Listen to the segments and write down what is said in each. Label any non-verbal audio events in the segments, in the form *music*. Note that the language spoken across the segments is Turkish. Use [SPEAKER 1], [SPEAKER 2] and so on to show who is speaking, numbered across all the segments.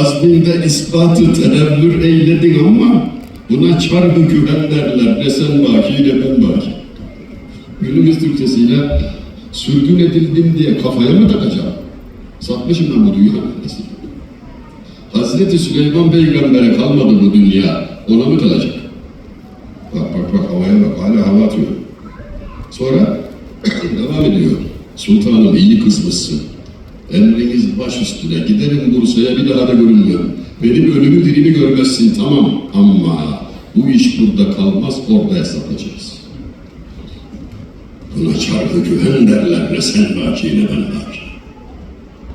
[SPEAKER 1] azminde ispatı tenevvür eyledin ama buna çarpı güven derler. Ne sen baki ne ben baki. Günümüz Türkçesiyle sürgün edildim diye kafaya mı takacağım? Satmışım ben bu dünya. Hazreti Süleyman Peygamber'e kalmadı bu dünya. Ona mı kalacak? Bak bak bak havaya bak. Hala hava atıyor. Sonra *clears throat* devam ediyor. Sultanım iyi kızmışsın. Emriniz baş üstüne. Giderim Bursa'ya bir daha da görünmem. Benim ölümü dirini görmezsin tamam. Ama bu iş burada kalmaz orada hesaplayacağız. Buna çarpı güven derler. Ne sen baki ne ben baki.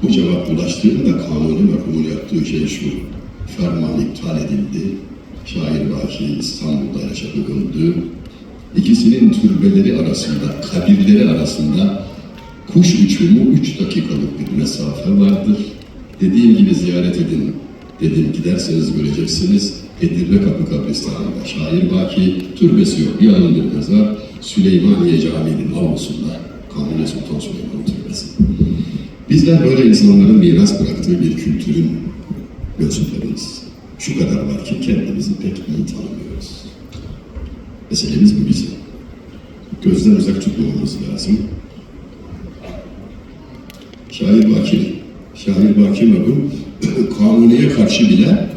[SPEAKER 1] Bu cevap ulaştığında kanuni merhumun yaptığı şey şu. Ferman iptal edildi. Şair Baki İstanbul'da yaşadı öldü. İkisinin türbeleri arasında, kabirleri arasında kuş uçumu üç dakikalık bir mesafe vardır. Dediğim gibi ziyaret edin. Dedim giderseniz göreceksiniz. Edirne Kapı Kabristanı'nda şair Baki, türbesi yok, yanında bir mezar. Süleymaniye Camii'nin avlusunda Kanuni Sultan Süleyman Türbesi. Bizler böyle insanların miras bıraktığı bir kültürün mensuplarıyız. Şu kadar var ki kendimizi pek iyi tanımıyoruz. Meselemiz bu bizim. Gözden uzak tutmamamız lazım. Şair Baki, Şair Baki merhum *coughs* Kanuni'ye karşı bile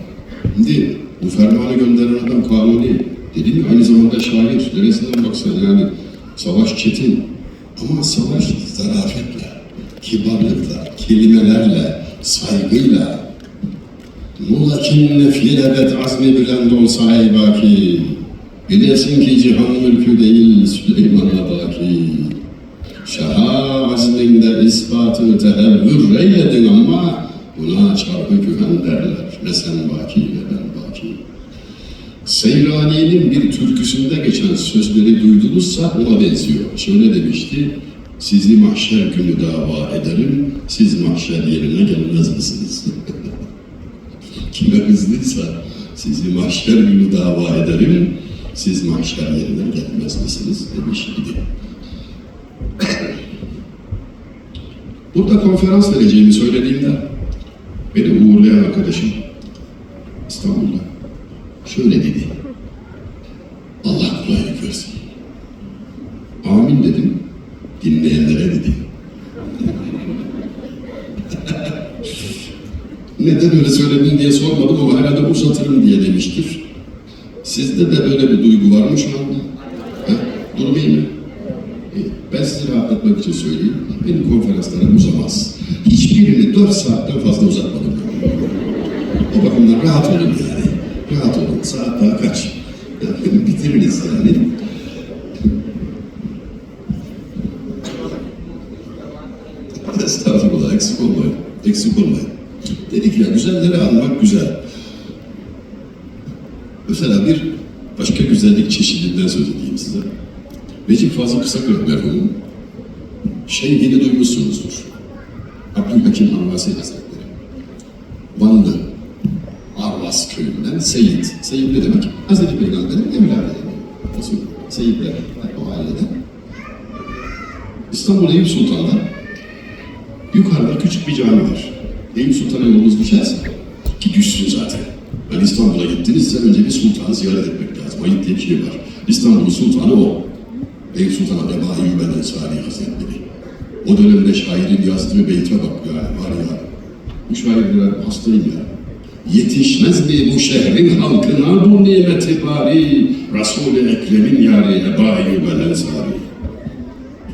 [SPEAKER 1] şimdi bu fermanı gönderen adam Kanuni dedim ya aynı zamanda şair. Neresinden baksana yani savaş çetin. Ama savaş zarafetle, kibarlıkla, kelimelerle, saygıyla Mulakin nefil ebed azmi bülend olsa ey baki Bilesin ki cihan mülkü değil Süleyman'a baki Şaha azminde ispatı tehevvür eyledin ama Buna çarpı güven derler Ne sen baki ne ben baki Seyrani'nin bir türküsünde geçen sözleri duydunuzsa ona benziyor. Şöyle demişti, sizi mahşer günü dava ederim, siz mahşer yerine gelmez misiniz? *laughs* Kime hızlıysa sizi mahşer günü dava ederim, siz mahşer yerine gelmez misiniz demiş idi. Burada konferans vereceğimi söylediğimde beni uğurlayan arkadaşım şöyle dedi. Allah kolaylık versin. Amin dedim. Dinleyenlere dedi. *laughs* Neden öyle söyledin diye sormadım ama herhalde uzatırım diye demiştir. Sizde de böyle bir duygu var mı? Durum iyi mi? Ben sizi rahatlatmak için söyleyeyim. Benim konferanslarım uzamaz. Hiçbirini dört saatten fazla uzatmadım. O bakımdan rahat olun yani. Saat daha kaç? Yani bitiririz yani. *laughs* Estağfurullah, eksik olmayın. Eksik olmayın. Dedik ya, güzelleri anmak güzel. Mesela bir başka güzellik çeşidinden söz edeyim size. Necip Fazıl Kısakök merhumun şeyhini duymuşsunuzdur. Abdülhakim Arvasi Hazretleri. Vanlı Arvas köyünden Seyit. Seyit ne demek? Hazreti Peygamber'in evladı. Resul Seyitler o aileden. İstanbul Eyüp Sultan'da yukarıda küçük bir cami var. Eyüp Sultan'a yolunuz düşerse ki zaten. Yani İstanbul'a gittinizse önce bir sultanı ziyaret etmek lazım. Ayıp diye bir şey var. İstanbul'un sultanı o. Eyüp Sultan Eba Eyyub el Ensari Hazretleri. O dönemde şairin yazdığı beyte bak yani var ya. Bu şairler hastayım ya. Yetişmez mi bu şehrin halkına bu nimeti bari Resul-i Ekrem'in yari Eba Eyyub el Ensari.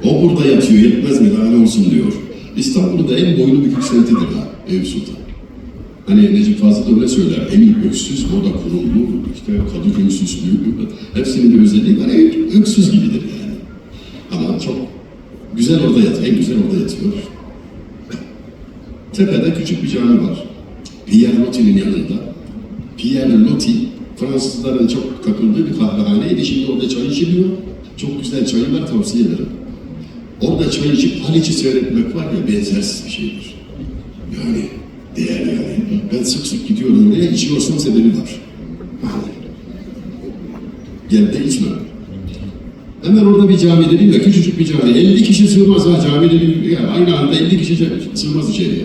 [SPEAKER 1] O burada yatıyor yetmez mi daha olsun diyor. İstanbul'da da en boylu bükük semtidir ha Eyüp Sultan. Hani Necip Fazıl da öyle söyler. Emin öksüz, o da kurumlu, işte Kadıköy süslü. Hepsinin bir özelliği var. Eyüp öksüz gibidir yani. Ama çok güzel orada yatıyor. En güzel orada yatıyor. Tepede küçük bir cami var. Pierre Loti'nin yanında. Pierre Loti, Fransızların çok takıldığı bir kahvehaneydi. Şimdi orada çay içiliyor. Çok güzel çayı var, tavsiye ederim. Orada çay içip Haliç'i seyretmek var ya benzersiz bir şeydir. Yani değer yani. Ben sık sık gidiyorum oraya, içiyorsam sebebi var. Gel de içme. Hemen orada bir cami dedim ya, küçücük bir cami. 50 kişi sığmaz ha cami dedim. Ya aynı anda 50 kişi sığmaz içeriye.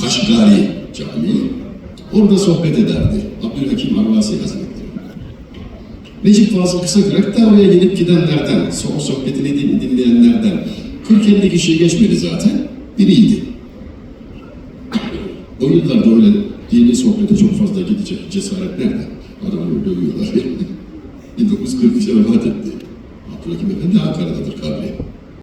[SPEAKER 1] Kaşgari Camii. Orada sohbet ederdi. Abdülhakim Arvasi Hazretleri. Necip Fazıl Kısakürek de oraya gelip gidenlerden, so- sohbetini din- dinleyenlerden 40-50 kişi geçmedi zaten, biriydi. O yıllarda öyle dini sohbete çok fazla gidecek cesaret nerede? Adamı dövüyorlar. *laughs* 1943'te vefat etti. Abdülhakim Efendi Ankara'dadır kabri.